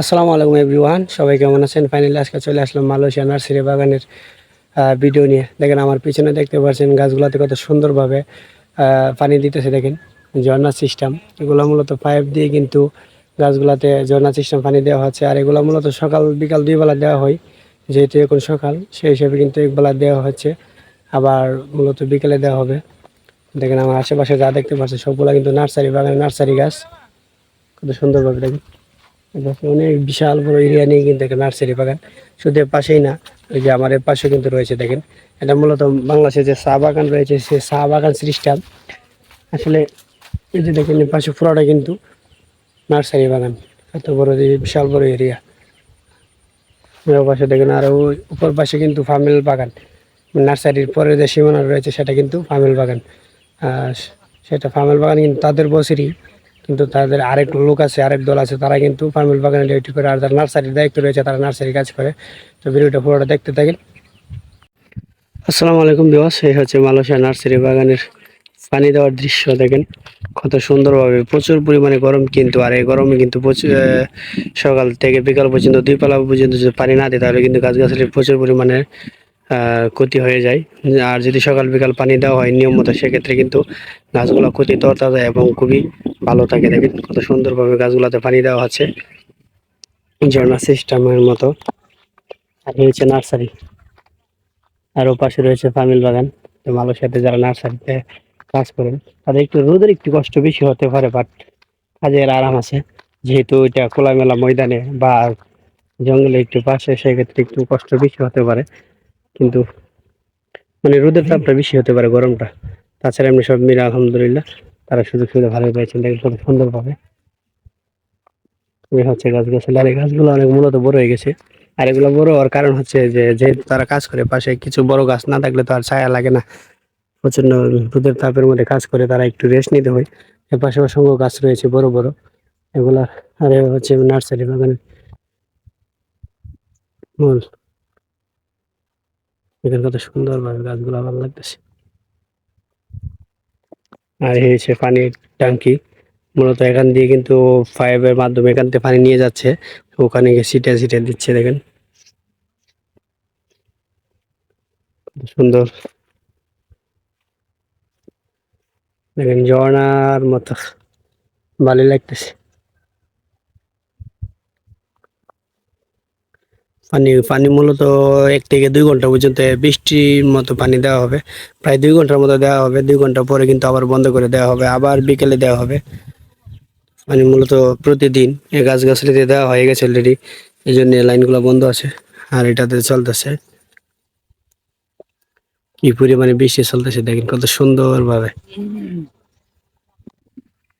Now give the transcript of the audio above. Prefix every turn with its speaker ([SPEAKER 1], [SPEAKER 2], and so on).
[SPEAKER 1] আসসালামু আলাইকুম এভরিওয়ান, সবাই কেমন আছেন? ফাইনালি আজকে চলে আসলাম মালয়েশিয়া নার্সারি বাগানের ভিডিও নিয়ে। দেখেন আমার পিছনে দেখতে পাচ্ছেন গাছগুলোতে কত সুন্দরভাবে পানি দিতেছে দেখেন, ঝর্ণা সিস্টেম। এগুলো মূলত পাইপ দিয়ে কিন্তু গাছগুলোতে ঝর্ণা সিস্টেম পানি দেওয়া হচ্ছে। আর এগুলো মূলত সকাল, বিকাল দুই বেলা দেওয়া হয়, যেহেতু এখন সকাল, সেই হিসেবে কিন্তু এক বেলা দেওয়া হচ্ছে। আবার মূলত বিকেলে দেওয়া হবে। দেখেন আমার আশেপাশে যা দেখতে পাচ্ছেন সবগুলো কিন্তু নার্সারি বাগানের নার্সারি গাছ। কত সুন্দরভাবে দেখেন। অনেক বিশাল বড় এরিয়া নিয়ে কিন্তু একটা নার্সারি বাগান। শুধু পাশেই না, ওই যে আমার পাশে কিন্তু রয়েছে, দেখেন। এটা মূলত বাংলাদেশে যে চা বাগান রয়েছে, সে চা বাগান সিস্টেম। আসলে এই যে দেখেন পাশে পুরোটা কিন্তু নার্সারি বাগান। এত বড় যে বিশাল বড় এরিয়া পাশে দেখেন, আর ওই উপর পাশে কিন্তু ফার্মেল বাগান। নার্সারির পরে যে সীমানা রয়েছে, সেটা কিন্তু ফার্মেল বাগান। আর সেটা ফার্মেল বাগান কিন্তু তাদের বছরই। কিন্তু তাদের আরেক লোক আছে, আরেক দল আছে, তারা কিন্তু ফার্মেল বাগানে ডিউটি করে আর যারা নার্সারির দায়িত্ব রয়েছে তারা নার্সারি কাজ করে। তো ভিডিওটা পুরোটা দেখতে থাকেন। আসসালামু আলাইকুম বিবাস এই হচ্ছে মালয়েশিয়া নার্সারি বাগানের পানি দেওয়ার দৃশ্য, দেখেন কত সুন্দরভাবে প্রচুর পরিমাণে গরম কিন্তু, আর এই গরমে কিন্তু প্রচুর সকাল থেকে বিকাল পর্যন্ত দুই পালা পর্যন্ত যদি পানি না দেয়, তাহলে কিন্তু গাছগাছালি প্রচুর পরিমাণে ক্ষতি হয়ে যায়। আর যদি সকাল বিকাল পানি দেওয়া হয় নিয়ম মতো সেক্ষেত্রে কিন্তু গাছগুলো ক্ষতি তরতাজা এবং খুবই ভালো থাকে। দেখেন কত সুন্দরভাবে গাছগুলোতে পানি দেওয়া হচ্ছে। ঝর্ণা সিস্টেমের মতো। আর হচ্ছে নার্সারি। আর ও পাশে রয়েছে ফামিল বাগান। মালয়েশিয়াতে যারা নার্সারিতে কাজ করেন, তাদের একটু রোদের একটু কষ্ট বেশি হতে পারে বাট কাজের আরাম আছে। যেহেতু এটা খোলামেলা ময়দানে বা জঙ্গলে একটু পাশে, সেক্ষেত্রে একটু কষ্ট বেশি হতে পারে। কিন্তু মানে রোদের তাপটা বেশি হতে পারে গরমটা। তাছাড়া এমনি সব মিলে আলহামদুলিল্লাহ তারা সুযোগ সুবিধা ভালো পেয়েছেন। দেখেন কত সুন্দরভাবে এই হচ্ছে গাছগাছালি আর এই গাছগুলো অনেক মূলত বড় হয়ে গেছে। আর এগুলো বড় হওয়ার কারণ হচ্ছে যে যেহেতু তারা কাজ করে পাশে কিছু বড় গাছ না থাকলে তো আর ছায়া লাগে না। প্রচণ্ড রোদের তাপের মধ্যে কাজ করে তারা একটু রেস্ট নিতে হয়। এর পাশে অসংখ্য গাছ রয়েছে বড় বড়। এগুলা আর হচ্ছে নার্সারি বাগান মূল। এখানে কত সুন্দরভাবে গাছগুলো ভালো লাগতেছে। আর এই পানির ট্যাঙ্কি। মূলত এখান দিয়ে কিন্তু পাইপের মাধ্যমে এখান থেকে পানি নিয়ে যাচ্ছে। ওখানে গিয়ে সিটে সিটে দিচ্ছে, দেখেন। সুন্দর। দেখেন ঝর্ণার মতো ভালো লাগতেছে। পানি পানি মূলত এক থেকে দুই ঘণ্টা পর্যন্ত বৃষ্টির মতো পানি দেওয়া হবে। প্রায় দুই ঘণ্টার মতো দেওয়া হবে। দুই ঘণ্টা পরে কিন্তু আবার বন্ধ করে দেওয়া হবে। আবার বিকেলে দেওয়া হবে। পানি মূলত প্রতিদিন এই গাছগাছালিতে দেওয়া হয়ে গেছে অলরেডি এই জন্য লাইনগুলো বন্ধ আছে। আর এটাতে চলতেছে। কি পরিমাণে বৃষ্টি চলতেছে দেখেন কত সুন্দরভাবে।